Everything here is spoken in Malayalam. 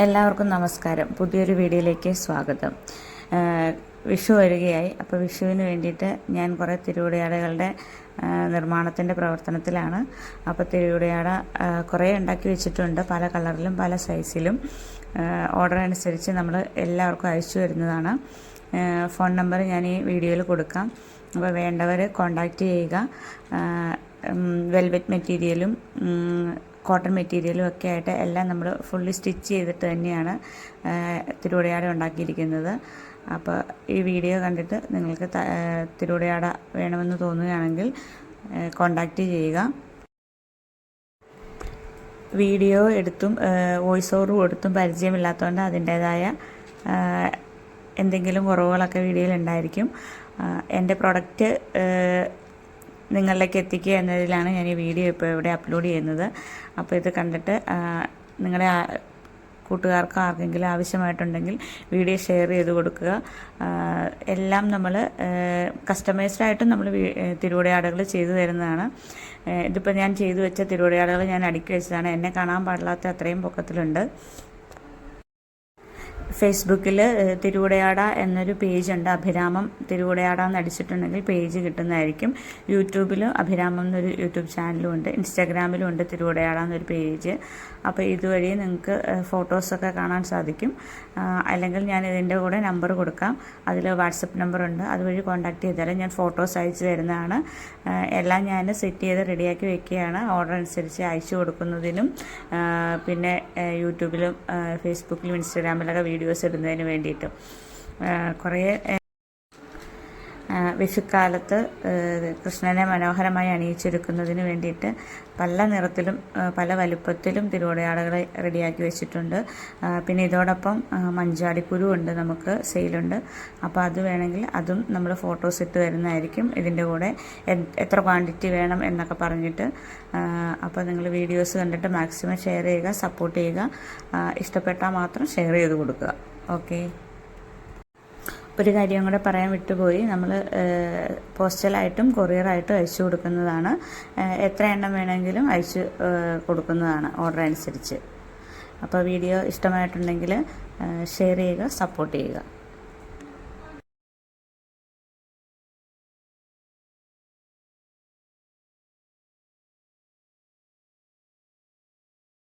എല്ലാവർക്കും നമസ്കാരം. പുതിയൊരു വീഡിയോയിലേക്ക് സ്വാഗതം. വിഷു വരികയായി. അപ്പോൾ വിഷുവിന് വേണ്ടിയിട്ട് ഞാൻ കുറേ തിരുവിടയാടകളുടെ നിർമ്മാണത്തിന്റെ പ്രവർത്തനത്തിലാണ്. അപ്പോൾ തിരുവിടയാട കുറേ ഉണ്ടാക്കി വെച്ചിട്ടുണ്ട്. പല കളറിലും പല സൈസിലും. ഓർഡർ അനുസരിച്ച് നമ്മൾ എല്ലാവർക്കും അയച്ചു വരുന്നതാണ് ഫോൺ നമ്പർ ഞാൻ ഈ വീഡിയോയിൽ കൊടുക്കാം. അപ്പോൾ വേണ്ടവർ കോണ്ടാക്റ്റ് ചെയ്യുക. വെൽവെറ്റ് മെറ്റീരിയലും കോട്ടൺ മെറ്റീരിയലും ഒക്കെ ആയിട്ട് എല്ലാം നമ്മൾ ഫുള്ളി സ്റ്റിച്ച് ചെയ്തിട്ട് തന്നെയാണ് തിരുവടയാട ഉണ്ടാക്കിയിരിക്കുന്നത്. അപ്പോൾ ഈ വീഡിയോ കണ്ടിട്ട് നിങ്ങൾക്ക് തിരുവടയാട വേണമെന്ന് തോന്നുകയാണെങ്കിൽ കോണ്ടാക്റ്റ് ചെയ്യുക. വീഡിയോ എടുത്തും വോയിസ് ഓവർ കൊടുത്തും പരിചയമില്ലാത്തതുകൊണ്ട് അതിന്റേതായ എന്തെങ്കിലും കുറവുകളൊക്കെ വീഡിയോയിൽ ഉണ്ടായിരിക്കും. എന്റെ പ്രൊഡക്റ്റ് നിങ്ങളിലേക്ക് എത്തിക്കുക എന്നതിലാണ് ഞാൻ ഈ വീഡിയോ ഇപ്പോൾ ഇവിടെ അപ്ലോഡ് ചെയ്യുന്നത്. അപ്പോൾ ഇത് കണ്ടിട്ട് നിങ്ങളുടെ കൂട്ടുകാർക്ക് ആർക്കെങ്കിലും ആവശ്യമായിട്ടുണ്ടെങ്കിൽ വീഡിയോ ഷെയർ ചെയ്ത് കൊടുക്കുക. എല്ലാം നമ്മൾ കസ്റ്റമൈസ്ഡായിട്ടും നമ്മൾ തിരുവടയാടകൾ ചെയ്തു തരുന്നതാണ്. ഇതിപ്പോൾ ഞാൻ ചെയ്തു വെച്ച തിരുവടയാടകൾ ഞാൻ അടുക്കി വെച്ചതാണ്. എന്നെ കാണാൻ പാടില്ലാത്ത അത്രയും പൊക്കത്തിലുണ്ട്. ഫേസ്ബുക്കിൽ തിരുവുടയാട എന്നൊരു പേജുണ്ട്. അഭിരാമം തിരുവുടയാട എന്ന് അടിച്ചിട്ടുണ്ടെങ്കിൽ പേജ് കിട്ടുന്നതായിരിക്കും. യൂട്യൂബിൽ അഭിരാമം എന്നൊരു യൂട്യൂബ് ചാനലും ഉണ്ട് ഇൻസ്റ്റാഗ്രാമിലും ഉണ്ട് തിരുവുടയാട എന്നൊരു പേജ്. അപ്പോൾ ഇതുവഴി നിങ്ങൾക്ക് ഫോട്ടോസൊക്കെ കാണാൻ സാധിക്കും. അല്ലെങ്കിൽ ഞാൻ ഇതിന്റെ കൂടെ നമ്പർ കൊടുക്കാം. അതിൽ വാട്സപ്പ് നമ്പറുണ്ട്. അതുവഴി കോൺടാക്ട് ചെയ്താലും ഞാൻ ഫോട്ടോസ് അയച്ചു തരുന്നതാണ്. എല്ലാം ഞാൻ സെറ്റ് ചെയ്ത് റെഡിയാക്കി വെക്കുകയാണ്. ഓർഡർ അനുസരിച്ച് അയച്ചു കൊടുക്കുന്നതിനും പിന്നെ യൂട്യൂബിലും ഫേസ്ബുക്കിലും ഇൻസ്റ്റാഗ്രാമിലൊക്കെ വീഡിയോസ് ഇടുന്നതിന് വേണ്ടിയിട്ട്. കുറേ വിഷുക്കാലത്ത് കൃഷ്ണനെ മനോഹരമായി അണിയിച്ചൊരുക്കുന്നതിന് വേണ്ടിയിട്ട് പല നിറത്തിലും പല വലുപ്പത്തിലും തിരുവോടയാടകൾ റെഡിയാക്കി വെച്ചിട്ടുണ്ട്. പിന്നെ ഇതോടൊപ്പം മഞ്ചാടിക്കുരു ഉണ്ട് നമുക്ക് സെയിലുണ്ട്. അപ്പോൾ അത് വേണമെങ്കിൽ അതും നമ്മൾ ഫോട്ടോസ് ഇട്ട് വരുന്നതായിരിക്കും ഇതിന്റെ കൂടെ. എത്ര ക്വാണ്ടിറ്റി വേണം എന്നൊക്കെ പറഞ്ഞിട്ട് അപ്പോൾ നിങ്ങൾ വീഡിയോസ് കണ്ടിട്ട് മാക്സിമം ഷെയർ ചെയ്യുക സപ്പോർട്ട് ചെയ്യുക. ഇഷ്ടപ്പെട്ടാൽ മാത്രം ഷെയർ ചെയ്ത് കൊടുക്കുക. ഓക്കെ. ഒരു കാര്യം കൂടെ പറയാൻ വിട്ടുപോയി. നമ്മൾ പോസ്റ്റലായിട്ടും കൊറിയറായിട്ടും അയച്ചു കൊടുക്കുന്നതാണ്. എത്ര എണ്ണം വേണമെങ്കിലും അയച്ചു കൊടുക്കുന്നതാണ് ഓർഡർ അനുസരിച്ച്. അപ്പോൾ വീഡിയോ ഇഷ്ടമായിട്ടുണ്ടെങ്കിൽ ഷെയർ ചെയ്യുക സപ്പോർട്ട് ചെയ്യുക.